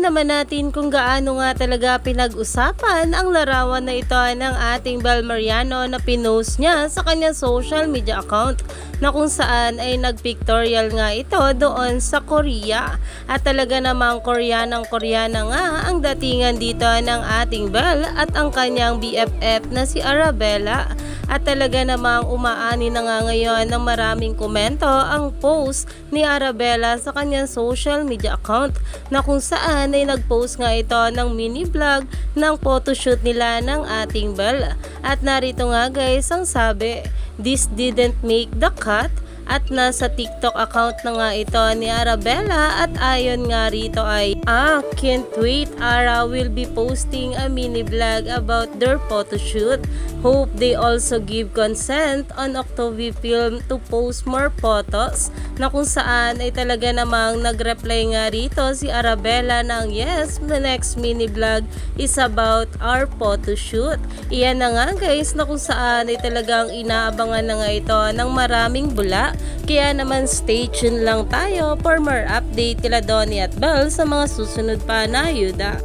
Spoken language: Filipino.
Naman natin kung gaano nga talaga pinag-usapan ang larawan na ito ng ating Bel Mariano na pinost niya sa kanyang social media account na kung saan ay nagpictorial nga ito doon sa Korea. At talaga namang Koreanang Koreana nga ang datingan dito ng ating Bel at ang kanyang BFF na si Arabella. At talaga namang umaani na nga ngayon ng maraming komento ang post ni Arabella sa kanyang social media account na kung saan ay nag-post nga ito ng mini vlog ng photoshoot nila ng ating Belle. At narito nga guys ang sabi, this didn't make the cut at nasa TikTok account na nga ito ni Arabella at ayon nga rito ay Ah, can't wait Ara will be posting a mini vlog about their photoshoot. Hope they also give consent on October Film to post more photos na kung saan ay talaga namang nag-reply nga rito si Arabella ng yes, the next mini vlog is about our photoshoot. Iyan na nga guys na kung saan ay talagang inaabangan na nga ito ng maraming bula. Kaya naman stay tuned lang tayo for more update kila Donnie at Belle sa mga susunod pa na ayuda.